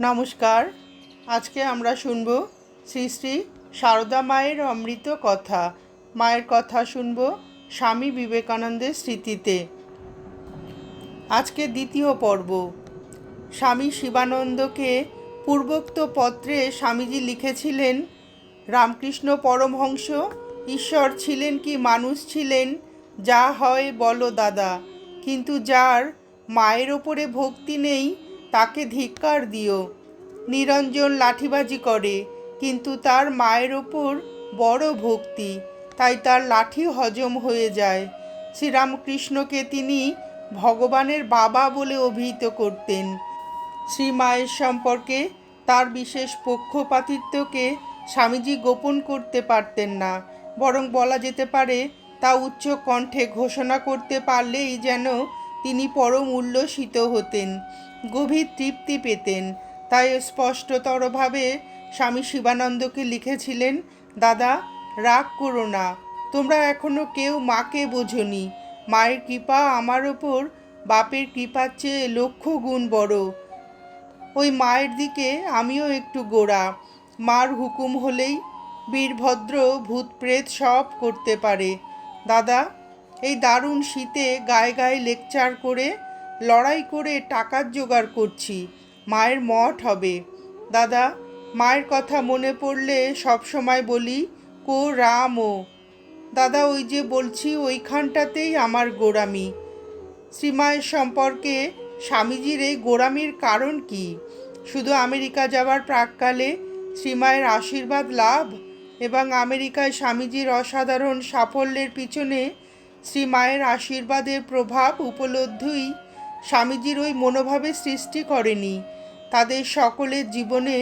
নমস্কার। আজকে আমরা শুনব শ্রী শ্রী সারদা মায়ের অমৃত কথা। মায়ের কথা শুনব স্বামী বিবেকানন্দের স্মৃতিতে। আজকে দ্বিতীয় পর্ব। স্বামী শিবানন্দকে পূর্বোক্ত পত্রে স্বামীজি লিখেছিলেন, রামকৃষ্ণ পরমহংস, ঈশ্বর ছিলেন কি মানুষ ছিলেন, যা হয় বলো দাদা। কিন্তু যার মায়ের ওপরে ভক্তি নেই তাকে ধিক্কার দিও। নিরঞ্জন লাঠিবাজি করে, কিন্তু তার মায়ের ওপর বড় ভক্তি, তাই তার লাঠি হজম হয়ে যায়। শ্রীরামকৃষ্ণকে তিনি ভগবানের বাবা বলে অভিহিত করতেন। শ্রী মায়ের সম্পর্কে তার বিশেষ পক্ষপাতিত্বকে স্বামীজি গোপন করতে পারতেন না, বরং বলা যেতে পারে তা উচ্চ কণ্ঠে ঘোষণা করতে পারলেই যেন তিনি পরম উল্লসিত হতেন, গভীর তৃপ্তি পেতেন। তাই স্পষ্টতরভাবে স্বামী শিবানন্দকে লিখেছিলেন, দাদা, রাগ করো না, তোমরা এখনও কেউ মাকে বোঝনি। মায়ের কৃপা আমার ওপর, বাপের কৃপার চেয়ে লক্ষ গুণ বড়। ওই মায়ের দিকে আমিও একটু গোড়া। মার হুকুম হলেই বীরভদ্র ভূত প্রেত সব করতে পারে। দাদা এই দারুণ শীতে গায়ে গায়ে লেকচার করে, লড়াই করে টাকার জোগাড় করছি। মায়ের মঠ হবে। দাদা, মায়ের কথা মনে পড়লে সব সময় বলি, কো রাম ও। দাদা, ওই যে বলছি, ওইখানটাতেই আমার গোড়ামি। শ্রীমায়ের সম্পর্কে স্বামীজির এই গোড়ামির কারণ কি? শুধু আমেরিকা যাওয়ার প্রাককালে শ্রীমায়ের আশীর্বাদ লাভ এবং আমেরিকায় স্বামীজির অসাধারণ সাফল্যের পিছনে শ্রীমায়ের আশীর্বাদের প্রভাব উপলব্ধই স্বামীজির ওই মনোভাবের সৃষ্টি করেনি। তাদের সকলের জীবনে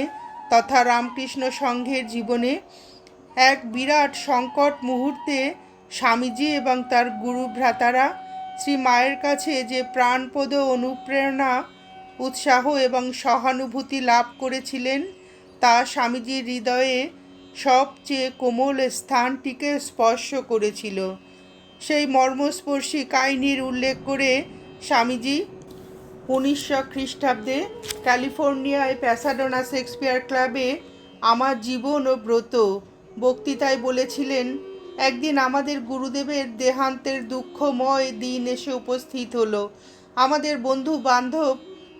তথা রামকৃষ্ণ সংঘের জীবনে এক বিরাট সংকট মুহূর্তে স্বামীজি এবং তার গুরু ভ্রাতারা শ্রী মায়ের কাছে যে প্রাণপদ অনুপ্রেরণা, উৎসাহ এবং সহানুভূতি লাভ করেছিলেন, তা স্বামীজির হৃদয়ে সবচেয়ে কোমল স্থানটিকে স্পর্শ করেছিল। সেই মর্মস্পর্শী কাহিনীর উল্লেখ করে স্বামীজি উনিশশো খ্রিস্টাব্দে ক্যালিফোর্নিয়ায় প্যাসাডোনা শেক্সপিয়ার ক্লাবে আমার জীবন ও ব্রত বক্তৃতায় বলেছিলেন, একদিন আমাদের গুরুদেবের দেহান্তের দুঃখময় দিন এসে উপস্থিত হলো। আমাদের বন্ধু বান্ধব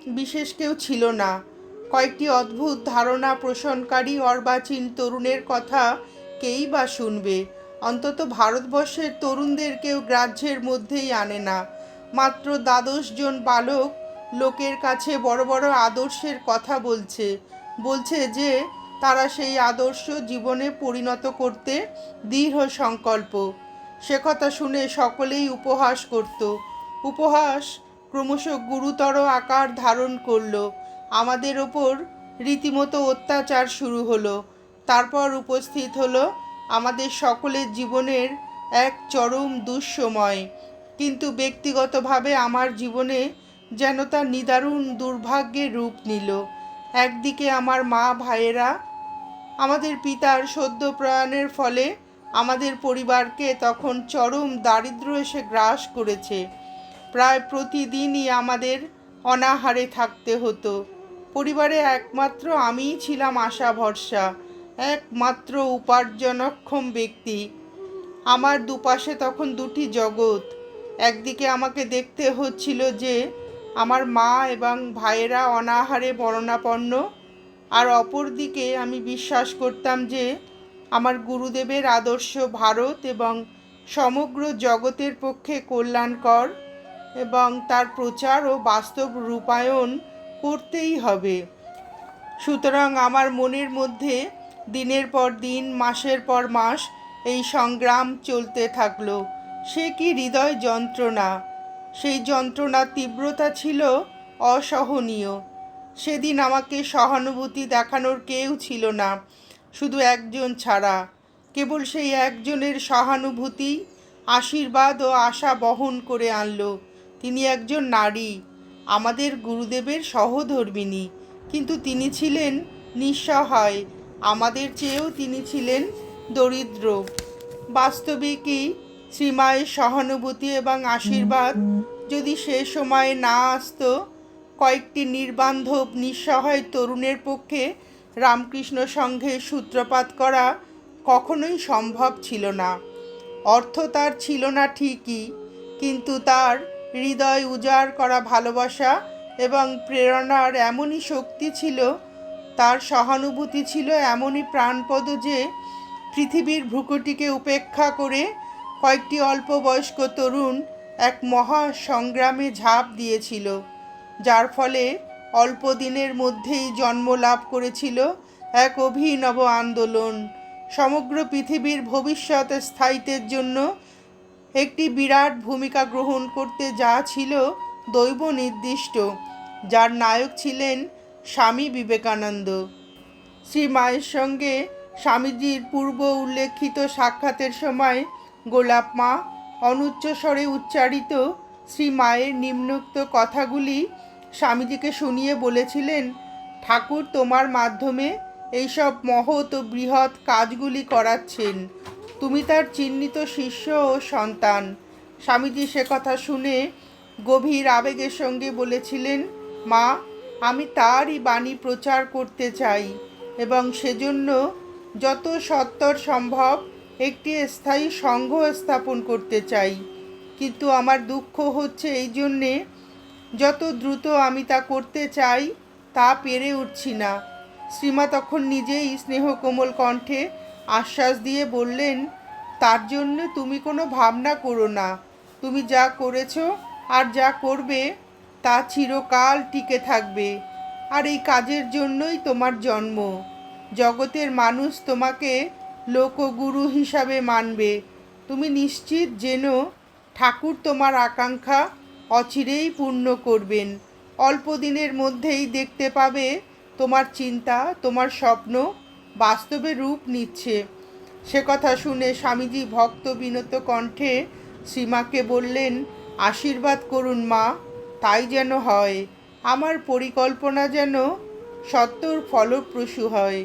বিশেষ কেউ ছিল না। কয়েকটি অদ্ভুত ধারণা পোষণকারী অর্বাচীন তরুণের কথা কেই বা শুনবে? অন্তত ভারতবর্ষের তরুণদের কেউ গ্রাহ্যের মধ্যেই আনে না। মাত্র দ্বাদশ জন বালক লোকের কাছে বড় বড় আদর্শের কথা বলছে। বলছে যে, তারা সেই আদর্শ জীবনে পরিণত করতে দৃঢ় সংকল্প। সে কথা শুনে সকলেই উপহাস করত। উপহাস ক্রমশ গুরুতর আকার ধারণ করল। আমাদের ওপর রীতিমতো অত্যাচার শুরু হলো। তারপর উপস্থিত হলো আমাদের সকলের জীবনের এক চরম দুঃসময়। কিন্তু ব্যক্তিগতভাবে আমার জীবনে যেন তা নিদারুণ দুর্ভাগ্যের রূপ নিল। একদিকে আমার মা ভাইয়েরা আমাদের পিতার সদ্য প্রয়াণের ফলে আমাদের পরিবারকে তখন চরম দারিদ্র এসে গ্রাস করেছে। প্রায় প্রতিদিনই আমাদের অনাহারে থাকতে হতো। পরিবারে একমাত্র আমিই ছিলাম আশা ভরসা। একমাত্র উপার্জনক্ষম ব্যক্তি। আমার দুপাশে তখন দুটি জগৎ। একদিকে আমাকে দেখতে হচ্ছিল যে, আমার মা এবং ভাইয়েরা অনাহারে বরণাপন্ন আর অপরদিকে আমি বিশ্বাস করতাম যে, আমার গুরুদেবের আদর্শ ভারত এবং সমগ্র জগতের পক্ষে কল্যাণকর এবং তার প্রচার ও বাস্তব রূপায়ণ করতেই হবে। সুতরাং আমার মনের মধ্যে দিনের পর দিন, মাসের পর মাস এই সংগ্রাম চলতে থাকল। সে কি হৃদয় যন্ত্রণা? সেই যন্ত্রণার তীব্রতা ছিল অসহনীয়। সেদিন আমাকে সহানুভূতি দেখানোর কেউ ছিল না, শুধু একজন ছাড়া। কেবল সেই একজনের সহানুভূতি, আশীর্বাদ ও আশা বহন করে আনল। তিনি একজন নারী, আমাদের গুরুদেবের সহধর্মিনী কিন্তু তিনি ছিলেন নিঃসহায় আমাদের চেয়েও তিনি ছিলেন দরিদ্র। বাস্তবিকই শ্রীমায়ের সহানুভূতি এবং আশীর্বাদ যদি সে সময়ে না আসতো, কয়েকটি নির্বান্ধব নিঃসহায় তরুণের পক্ষে রামকৃষ্ণ সংঘের সূত্রপাত করা কখনোই সম্ভব ছিল না। অর্থ তার ছিল না ঠিকই, কিন্তু তার হৃদয় উজাড় করা ভালোবাসা এবং প্রেরণার এমনই শক্তি ছিল তার সহানুভূতি ছিল এমনই প্রাণপদ যে পৃথিবীর ভ্রুকুটিকে উপেক্ষা করে কয়েকটি অল্প বয়স্ক তরুণ এক মহা সংগ্রামে ঝাঁপ দিয়েছিল, যার ফলে অল্প দিনের মধ্যেই জন্ম লাভ করেছিল এক অভিনব আন্দোলন। সমগ্র পৃথিবীর ভবিষ্যৎ স্থায়িত্বের জন্য একটি বিরাট ভূমিকা গ্রহণ করতে যা ছিল দৈব নির্দিষ্ট যার নায়ক ছিলেন স্বামী বিবেকানন্দ। শ্রী মায়ের সঙ্গে স্বামীজির পূর্ব উল্লেখিত সাক্ষাতের সময় গোলাপ মা অনুচ্চ স্বরে উচ্চারিত শ্রী মায়ের নিম্নোক্ত কথাগুলি স্বামীজিকে শুনিয়ে বলেছিলেন, ঠাকুর তোমার মাধ্যমে এইসব মহৎ ও বৃহৎ কাজগুলি করাচ্ছেন। তুমি তার চিহ্নিত শিষ্য ও সন্তান। স্বামীজি সে কথা শুনে গভীর আবেগের সঙ্গে বলেছিলেন, মা আমি তারই বাণী প্রচার করতে চাই এবং সেজন্য যত সত্তর সম্ভব একটি স্থায়ী সংঘ স্থাপন করতে চাই। কিন্তু আমার দুঃখ হচ্ছে এই জন্যে, যত দ্রুত আমি তা করতে চাই, তা পেরে উঠছি না। শ্রীমা তখন নিজেই স্নেহ কোমল কণ্ঠে আশ্বাস দিয়ে বললেন, তার জন্য তুমি কোনো ভাবনা করো না। তুমি যা করেছ আর যা করবে তা চিরকাল টিকে থাকবে। আর এই কাজের জন্যই তোমার জন্ম। জগতের মানুষ তোমাকে লোকগুরু হিসাবে মানবে। তুমি নিশ্চিত যেন ঠাকুর তোমার আকাঙ্ক্ষা অচিরেই পূর্ণ করবেন। অল্প দিনের মধ্যেই দেখতে পাবে তোমার চিন্তা, তোমার স্বপ্ন বাস্তবে রূপ নিচ্ছে। সে কথা শুনে স্বামীজি ভক্ত বিনত কণ্ঠে শ্রীমাকে বললেন, আশীর্বাদ করুন মা তাই যেন হয়, আমার পরিকল্পনা যেন সত্তর ফলপ্রসূ হয়।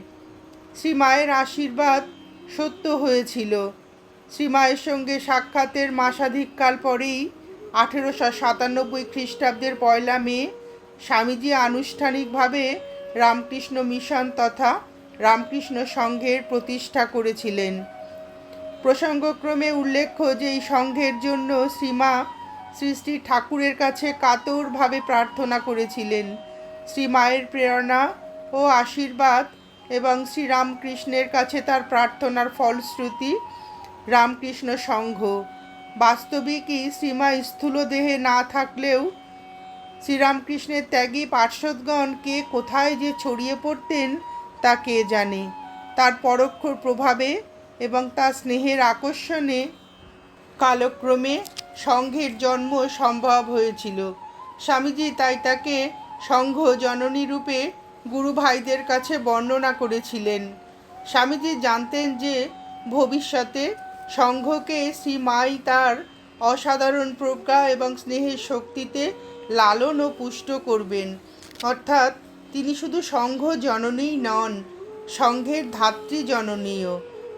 শ্রী মায়ের আশীর্বাদ সত্য হয়েছিল। শ্রী মায়ের সঙ্গে সাক্ষাতের মাসাধিককাল পরেই আঠেরোশো সাতানব্বই খ্রিস্টাব্দের পয়লা মে স্বামীজি আনুষ্ঠানিকভাবে রামকৃষ্ণ মিশন তথা রামকৃষ্ণ সংঘের প্রতিষ্ঠা করেছিলেন। প্রসঙ্গক্রমে উল্লেখ্য যে এই সংঘের জন্য শ্রীমা শ্রী শ্রী ঠাকুরের কাছে কাতরভাবে প্রার্থনা করেছিলেন। শ্রী মায়ের প্রেরণা ও আশীর্বাদ এবং শ্রীরামকৃষ্ণের কাছে তার প্রার্থনার ফলশ্রুতি রামকৃষ্ণ সংঘ। বাস্তবিকই শ্রীমা স্থূল দেহে না থাকলেও শ্রীরামকৃষ্ণের ত্যাগী পার্শ্বদগণ কে কোথায় যে ছড়িয়ে পড়তেন তা কে জানে। তার পরোক্ষ প্রভাবে এবং তার স্নেহের আকর্ষণে কালক্রমে সংঘের জন্ম সম্ভব হয়েছিল। স্বামীজি তাই তাকে সংঘ জননী রূপে গুরু ভাইদের কাছে বর্ণনা করেছিলেন। স্বামীজি জানতেন যে ভবিষ্যতে সংঘকে শ্রী মাই তার অসাধারণ প্রজ্ঞা এবং স্নেহের শক্তিতে লালন ও পুষ্ট করবেন। অর্থাৎ তিনি শুধু সংঘ জননীই নন, সংঘের ধাত্রী জননীয়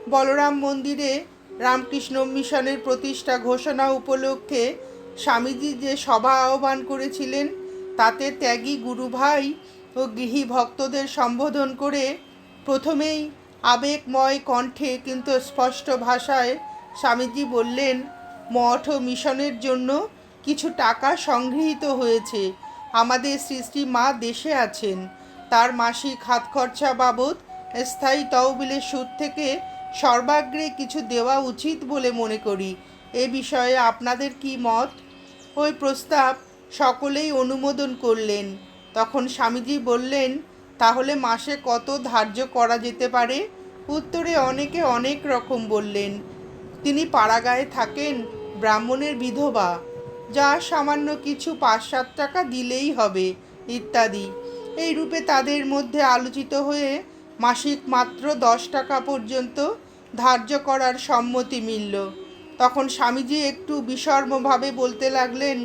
বলরাম মন্দিরে রামকৃষ্ণ মিশনের প্রতিষ্ঠা ঘোষণা উপলক্ষে স্বামীজি যে সভা আহ্বান করেছিলেন, তাতে ত্যাগী গুরুভাই ও গৃহী ভক্তদের সম্বোধন করে প্রথমেই আবেগময় কণ্ঠে কিন্তু স্পষ্ট ভাষায় স্বামীজি বললেন, মঠ ও মিশনের জন্য কিছু টাকা সংগৃহীত হয়েছে। আমাদের সৃষ্টি মা দেশে আছেন। তার মাসিক হাত খরচা বাবদ স্থায়ী তহবিলের সুদ থেকে সর্বাগ্রে কিছু দেওয়া উচিত বলে মনে করি। এ বিষয়ে আপনাদের কি মত? ওই প্রস্তাব সকলেই অনুমোদন করলেন। তখন স্বামীজি বললেন, তাহলে মাসে কত ধার্য করা যেতে পারে? উত্তরে অনেকে অনেক রকম বললেন, তিনি পাড়াগায়ে থাকেন, ব্রাহ্মণের বিধবা। যা সামান্য কিছু পাঁচ সাত টাকা দিলেই হবে, ইত্যাদি। এই রূপে তাদের মধ্যে আলোচিত হয়ে মাসিক মাত্র দশ টাকা পর্যন্ত ধার্য করার সম্মতি মিলল। তখন স্বামীজি একটু বিষর্মভাবে বলতে লাগলেন,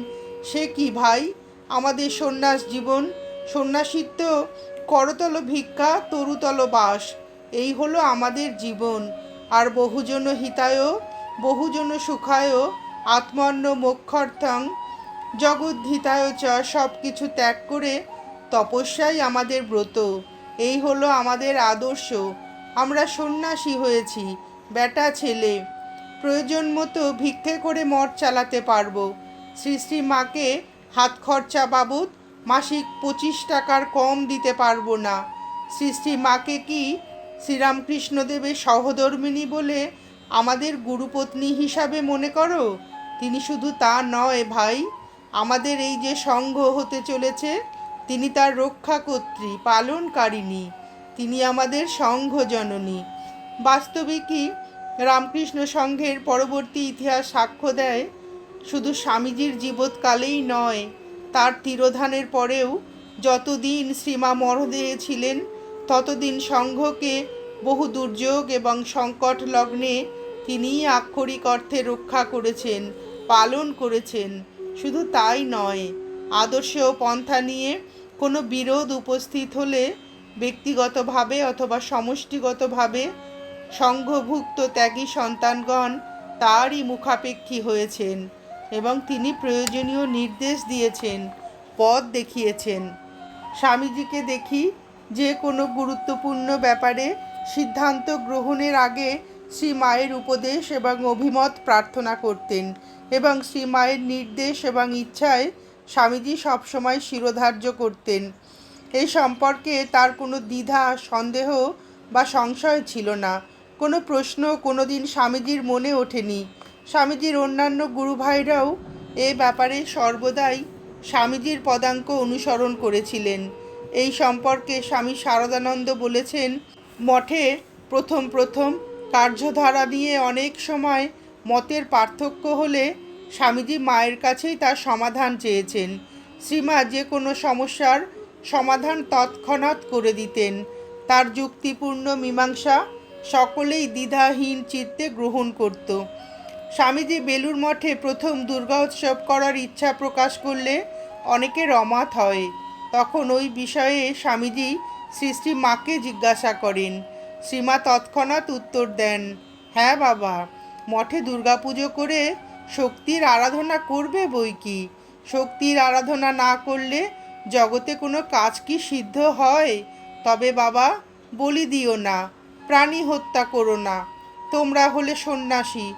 সে কি ভাই? আমাদের সন্ন্যাস জীবন, সন্ন্যাসিত্ব, করতল ভিক্ষা, তরুতল বাস, এই হলো আমাদের জীবন। আর বহুজন হিতায়, বহুজন সুখায়, আত্মন্ন মোক্ষার্থং, জগদ্ধিতায় চ সব কিছু ত্যাগ করে তপস্যাই আমাদের ব্রত। এই হলো আমাদের আদর্শ। আমরা সন্ন্যাসী হয়েছি বেটা ছেলে। প্রয়োজন মতো ভিক্ষে করে মঠ চালাতে পারব। শ্রী শ্রী মাকে হাত খরচা বাবদ মাসিক পঁচিশ টাকার কম দিতে পারব না। শ্রী শ্রী মাকে কি শ্রীরামকৃষ্ণদেবের সহধর্মিণী বলে আমাদের গুরুপত্নী হিসাবে মনে করো? তিনি শুধু তা নয় ভাই, আমাদের এই যে সংঘ হতে চলেছে তিনি তার রক্ষাকর্ত্রী, পালনকারিণী, তিনি আমাদের সংঘ জননী বাস্তবিকই রামকৃষ্ণ সংঘের পরবর্তী ইতিহাস সাক্ষ্য দেয়? শুধু স্বামীজির জীবৎকালেই নয়, তার তিরোধানের পরেও যতদিন শ্রীমা মরদেহে ছিলেন, ততদিন সংঘকে বহু দুর্যোগ এবং সংকট লগ্নে তিনিই আক্ষরিক অর্থে রক্ষা করেছেন, পালন করেছেন। শুধু তাই নয় আদর্শ ও পন্থা নিয়ে কোনো বিরোধ উপস্থিত হলে ব্যক্তিগতভাবে অথবা সমষ্টিগতভাবে সংঘভুক্ত ত্যাগী সন্তানগণ তারই মুখাপেক্ষী হয়েছেন এবং তিনি প্রয়োজনীয় নির্দেশ দিয়েছেন, পথ দেখিয়েছেন। স্বামীজিকে দেখি যে কোনো গুরুত্বপূর্ণ ব্যাপারে সিদ্ধান্ত গ্রহণের আগে শ্রী মায়ের উপদেশ এবং অভিমত প্রার্থনা করতেন এবং শ্রী মায়ের নির্দেশ এবং ইচ্ছায় স্বামীজি সবসময় শিরোধার্য করতেন। এই সম্পর্কে তার কোনো দ্বিধা, সন্দেহ বা সংশয় ছিল না। কোনো প্রশ্ন কোনো দিন স্বামীজির মনে ওঠেনি। স্বামীজির অন্যান্য গুরুভাইরাও এ ব্যাপারে সর্বদাই স্বামীজির পদাঙ্ক অনুসরণ করেছিলেন। এই সম্পর্কে স্বামী শারদানন্দ বলেছেন, মঠে প্রথম প্রথম কার্যধারা নিয়ে অনেক সময় মতের পার্থক্য হলে স্বামীজি মায়ের কাছেই তার সমাধান চেয়েছেন। শ্রীমা যে কোনো সমস্যার সমাধান তৎক্ষণাৎ করে দিতেন। তার যুক্তিপূর্ণ মীমাংসা সকলেই দ্বিধাহীন চিত্তে গ্রহণ করত। স্বামীজি বেলুর মঠে প্রথম দুর্গা উৎসব করার ইচ্ছা প্রকাশ করলে অনেকে অমাত হয়। তখন ওই বিষয়ে স্বামীজি শ্রী শ্রী মাকে জিজ্ঞাসা করেন। শ্রীমা তৎক্ষণাৎ উত্তর দেন হ্যাঁ বাবা, মঠে দুর্গাপুজো করে শক্তির আরাধনা করবে বই কি? শক্তির আরাধনা না করলে জগতে কোনো কাজ কি সিদ্ধ হয়? তবে বাবা, বলি দিও না, প্রাণী হত্যা করো না। তোমরা হলে সন্ন্যাসী,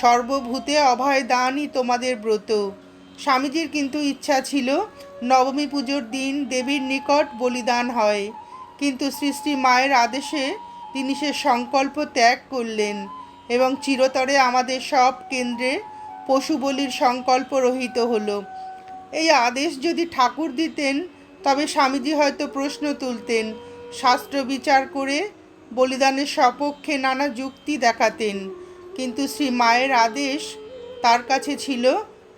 সর্বভূতে অভয় দানই তোমাদের ব্রত। স্বামীজির কিন্তু ইচ্ছা ছিল নবমী পুজোর দিন দেবীর নিকট বলিদান হয়। কিন্তু শ্রী মায়ের আদেশে তিনি সে সংকল্প ত্যাগ করলেন এবং চিরতরে আমাদের সব কেন্দ্রে পশু বলির সংকল্প রহিত হলো। এই আদেশ যদি ঠাকুর দিতেন, তবে স্বামীজি হয়তো প্রশ্ন তুলতেন, শাস্ত্র বিচার করে বলিদানের সপক্ষে নানা যুক্তি দেখাতেন। কিন্তু শ্রী মায়ের আদেশ তার কাছে ছিল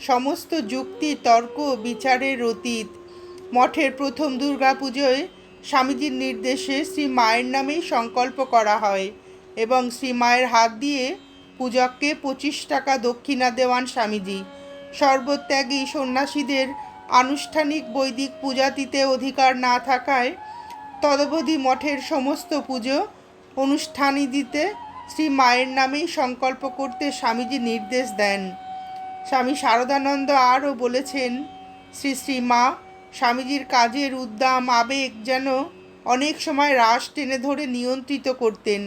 সমস্ত যুক্তি, তর্ক বিচারের অতীত। মঠের প্রথম দুর্গাপুজোয় স্বামীজির নির্দেশে শ্রী মায়ের নামেই সংকল্প করা হয় এবং শ্রী মায়ের হাত দিয়ে পূজককে পঁচিশ টাকা দক্ষিণা দেওয়ান স্বামীজি। সর্বত্যাগী সন্ন্যাসীদের আনুষ্ঠানিক বৈদিক পূজাতিতে অধিকার না থাকায় তদবধি মঠের সমস্ত পুজো অনুষ্ঠানই দিতে শ্রী মায়ের নামেই সংকল্প করতে স্বামীজি নির্দেশ দেন। স্বামী শারদানন্দ আরও বলেছেন, শ্রী শ্রী মা, স্বামীজির কাজের উদ্দাম, আবেগ যেন অনেক সময় রাস টেনে ধরে নিয়ন্ত্রিত করতেন।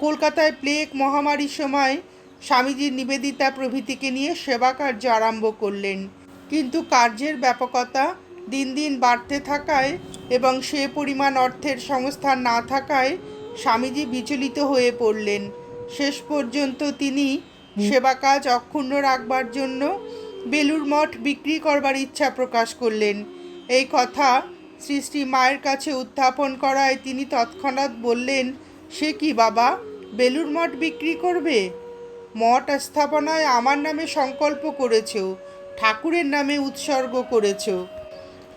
কলকাতায় প্লেগ মহামারীর সময় স্বামীজির নিবেদিতা প্রভৃতিকে নিয়ে সেবা কার্য আরম্ভ করলেন। কিন্তু কার্যের ব্যাপকতা দিন দিন বাড়তে থাকায় এবং সে পরিমাণ অর্থের সংস্থান না থাকায় স্বামীজি বিচলিত হয়ে পড়লেন। শেষ পর্যন্ত তিনি সেবা কাজ অক্ষুণ্ণ রাখবার জন্য বেলুর মঠ বিক্রি করবার ইচ্ছা প্রকাশ করলেন। এই কথা শ্রী শ্রী মায়ের কাছে উত্থাপন করায় তিনি তৎক্ষণাৎ বললেন, সে কি বাবা? বেলুর মঠ বিক্রি করবে? মঠ স্থাপনায় আমার নামে সংকল্প করেছ, ঠাকুরের নামে উৎসর্গ করেছ।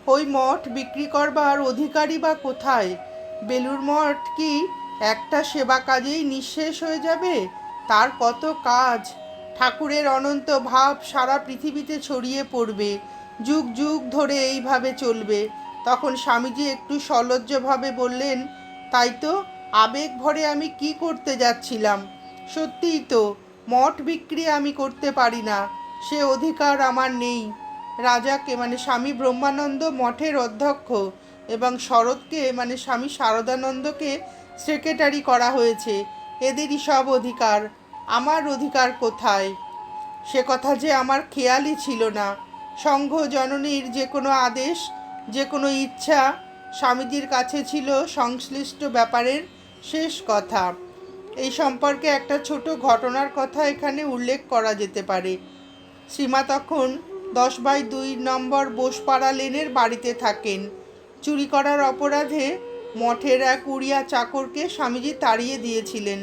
ওই মঠ বিক্রি করবার অধিকারী বা কোথায়? বেলুর মঠ কি একটা সেবা কাজেই নিঃশেষ হয়ে যাবে? তার কত কাজ? ঠাকুরের অনন্ত ভাব সারা পৃথিবীতে ছড়িয়ে পড়বে, যুগ যুগ ধরে এইভাবে চলবে। তখন স্বামীজি একটু সলজ্জভাবে বললেন, তাই তো আবেগ ভরে আমি কি করতে যাচ্ছিলাম? সত্যিই তো, মঠ বিক্রি আমি করতে পারি না, সে অধিকার আমার নেই। রাজাকে মানে স্বামী ব্রহ্মানন্দ মঠের অধ্যক্ষ এবং শরৎকে মানে স্বামী শারদানন্দকে সেক্রেটারি করা হয়েছে, এদেরই সব অধিকার। আমার অধিকার কোথায়? সে কথা যে আমার খেয়ালই ছিল না। সংঘ জননীর যে কোনো আদেশ, যে কোনো ইচ্ছা, স্বামীজির কাছে ছিল সংশ্লিষ্ট ব্যাপারের শেষ কথা। এই সম্পর্কে একটা ছোট ঘটনার কথা এখানে উল্লেখ করা যেতে পারে। সীমা তখন দশ বাই দুই নম্বর বোসপাড়া লেনের বাড়িতে থাকেন। চুরি করার অপরাধে মঠের এক উড়িয়া চাকরকে স্বামীজি তাড়িয়ে দিয়েছিলেন।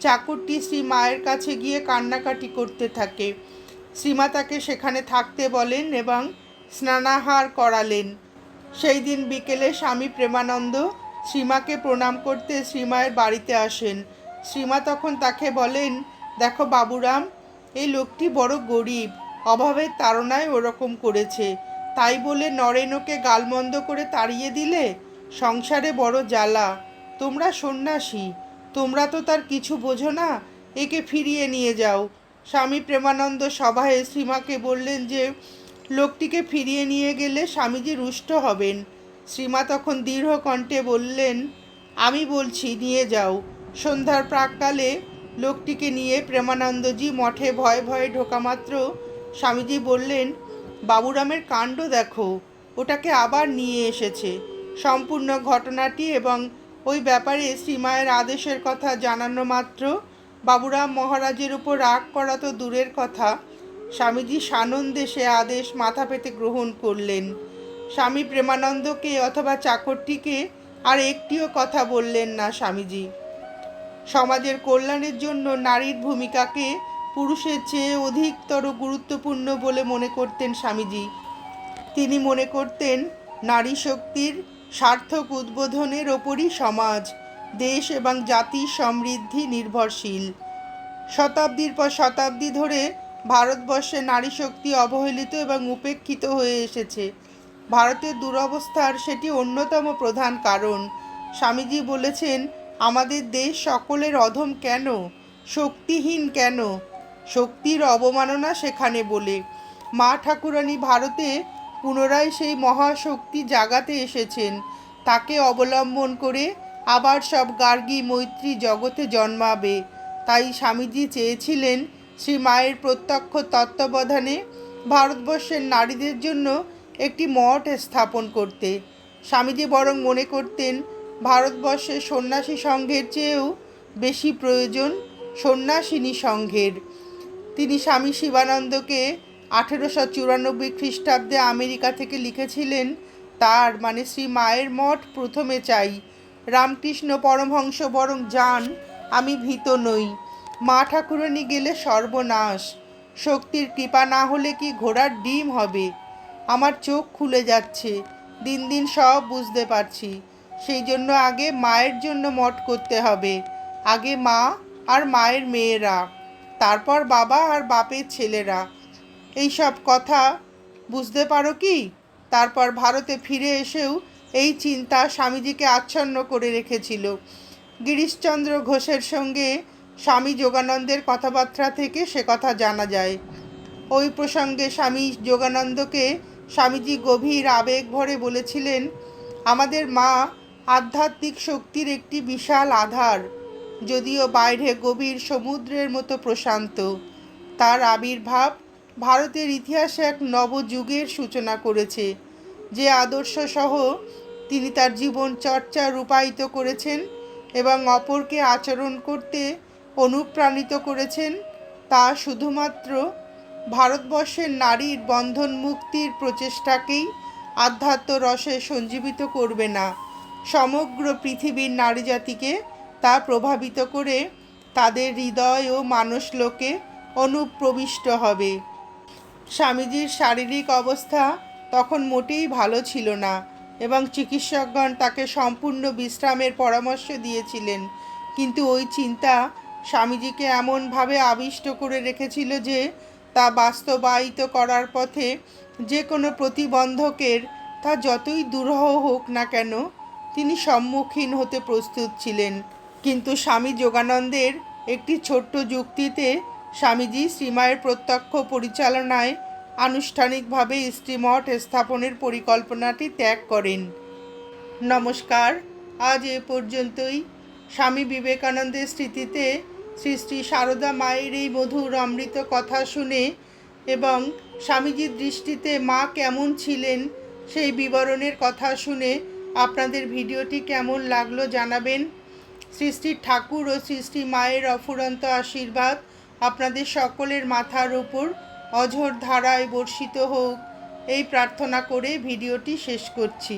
চাকরটি শ্রী মায়ের কাছে গিয়ে কান্নাকাটি করতে থাকে। শ্রীমা তাকে সেখানে থাকতে বলেন এবং স্নানাহার করালেন। সেই দিন বিকেলে স্বামী প্রেমানন্দ শ্রীমাকে প্রণাম করতে শ্রীমায়ের বাড়িতে আসেন। শ্রীমা তখন তাকে বলেন, দেখো বাবুরাম, এই লোকটি বড় গরিব, অভাবের তাড়নায় ওরকম করেছে। তাই বলে নরেনকে গালমন্দ করে তাড়িয়ে দিলে? সংসারে বড় জ্বালা। তোমরা সন্ন্যাসী, তোমরা তো তার কিছু বোঝো না, একে ফিরিয়ে নিয়ে যাও। স্বামী প্রেমানন্দ সভায় শ্রীমাকে বললেন যে, লোকটিকে ফিরিয়ে নিয়ে গেলে স্বামীজি রুষ্ট হবেন। শ্রীমা তখন দৃঢ় কণ্ঠে বললেন, আমি বলছি, নিয়ে যাও। সন্ধ্যার প্রাককালে লোকটিকে নিয়ে প্রেমানন্দজি মঠে ভয়ে ভয়ে ঢোকা মাত্র স্বামীজি বললেন, বাবুরামের কাণ্ড দেখো, ওটাকে আবার নিয়ে এসেছে। সম্পূর্ণ ঘটনাটি এবং ওই ব্যাপারে শ্রীমায়ের আদেশের কথা জানানো মাত্র। বাবুরাম মহারাজের উপর রাগ করা তো দূরের কথা। স্বামীজি সানন্দে সে আদেশ মাথা পেতে গ্রহণ করলেন। স্বামী প্রেমানন্দকে অথবা চাকরটিকে আর একটিও কথা বললেন না স্বামীজি। সমাজের কল্যাণের জন্য নারীর ভূমিকাকে পুরুষের চেয়ে অধিকতর গুরুত্বপূর্ণ বলে মনে করতেন স্বামীজি। তিনি মনে করতেন, নারী শক্তির সার্থক উদ্বোধনের ওপরই সমাজ, দেশ এবং জাতির সমৃদ্ধি নির্ভরশীল। শতাব্দীর পর শতাব্দী ধরে ভারতবর্ষে নারী শক্তি অবহেলিত এবং উপেক্ষিত হয়ে এসেছে। ভারতের দুরবস্থার সেটি অন্যতম প্রধান কারণ। স্বামীজি বলেছেন, আমাদের দেশ সকলের অধম কেন? শক্তিহীন কেন? শক্তির অবমাননা সেখানে বলে। মা ঠাকুরানী ভারতে পুনরায় সেই মহাশক্তি জাগাতে এসেছেন। তাকে অবলম্বন করে আবার সব গার্গী মৈত্রী জগতে জন্মাবে। তাই স্বামীজি চেয়েছিলেন, শ্রী মায়ের প্রত্যক্ষ তত্ত্বাবধানে ভারতবর্ষের নারীদের জন্য একটি মঠ স্থাপন করতে। স্বামীজি বরং মনে করতেন ভারতবর্ষের সন্ন্যাসী সংঘের চেয়েও বেশি প্রয়োজন সন্ন্যাসিনী সংঘের। তিনি স্বামী শিবানন্দকে আঠেরোশো চুরানব্বই খ্রিস্টাব্দে আমেরিকা থেকে লিখেছিলেন, তার মানে শ্রী মায়ের মঠ প্রথমে চাই। রামকৃষ্ণ পরমহংস বরং যান আমি ভীত নই। মা ঠাকুরানী গেলে সর্বনাশ। শক্তির কৃপা না হলে কি ঘোড়ার ডিম হবে? আমার চোখ খুলে যাচ্ছে। দিন দিন সব বুঝতে পারছি। সেই জন্য আগে মায়ের জন্য মঠ করতে হবে। আগে মা আর মায়ের মেয়েরা, তারপর বাবা আর বাপের ছেলেরা। এই সব কথা বুঝতে পারো কি? তারপর ভারতে ফিরে এসেও এই চিন্তা স্বামীজিকে আচ্ছন্ন করে রেখেছিল। গিরিশচন্দ্র ঘোষের সঙ্গে স্বামী যোগানন্দের কথাবার্তা থেকে সে কথা জানা যায়। ওই প্রসঙ্গে স্বামী যোগানন্দকে স্বামীজি গভীর আবেগ ভরে বলেছিলেন, আমাদের মা আধ্যাত্মিক শক্তির একটি বিশাল আধার, যদিও বাইরে গভীর সমুদ্রের মতো প্রশান্ত। তার আবির্ভাব ভারতের ইতিহাসে এক নবযুগের সূচনা করেছে, যে আদর্শ সহ তিনি তার জীবন চর্চা রূপায়িত করেছেন এবং অপরকে আচরণ করতে অনুপ্রাণিত করেছেন, তা শুধুমাত্র ভারতবর্ষের নারীর বন্ধন মুক্তির প্রচেষ্টাকেই আধ্যাত্ম রসে সঞ্জীবিত করবে না। সমগ্র পৃথিবীর নারী জাতিকে তা প্রভাবিত করে তাদের হৃদয় ও মানসলোকে অনুপ্রবিষ্ট হবে। স্বামীজির শারীরিক অবস্থা তখন মোটেই ভালো ছিল না এবং চিকিৎসকগণ তাকে সম্পূর্ণ বিশ্রামের পরামর্শ দিয়েছিলেন। কিন্তু ওই চিন্তা স্বামীজিকে এমনভাবে আবিষ্ট করে রেখেছিল যে তা বাস্তবায়িত করার পথে যে কোনো প্রতিবন্ধকের তা যতই দুরূহ হোক না কেন, তিনি সম্মুখীন হতে প্রস্তুত ছিলেন। কিন্তু স্বামী যোগানন্দের একটি ছোট্ট যুক্তিতে স্বামীজি শ্রীমায়ের প্রত্যক্ষ পরিচালনায় আনুষ্ঠানিকভাবে স্ত্রীমঠ স্থাপনের পরিকল্পনাটি ত্যাগ করেন। নমস্কার, আজ এ পর্যন্তই। স্বামী বিবেকানন্দের স্মৃতিতে শ্রী শ্রী সারদা মায়ের এই মধুর অমৃত কথা শুনে এবং স্বামীজির দৃষ্টিতে মা কেমন ছিলেন সেই বিবরণের কথা শুনে আপনাদের ভিডিওটি কেমন লাগল জানাবেন। শ্রী শ্রী ঠাকুর ও শ্রী শ্রী মায়ের অফুরন্ত আশীর্বাদ আপনাদের সকলের মাথার ওপর অঝোর ধারায় বর্ষিত হোক। এই প্রার্থনা করে ভিডিওটি শেষ করছি।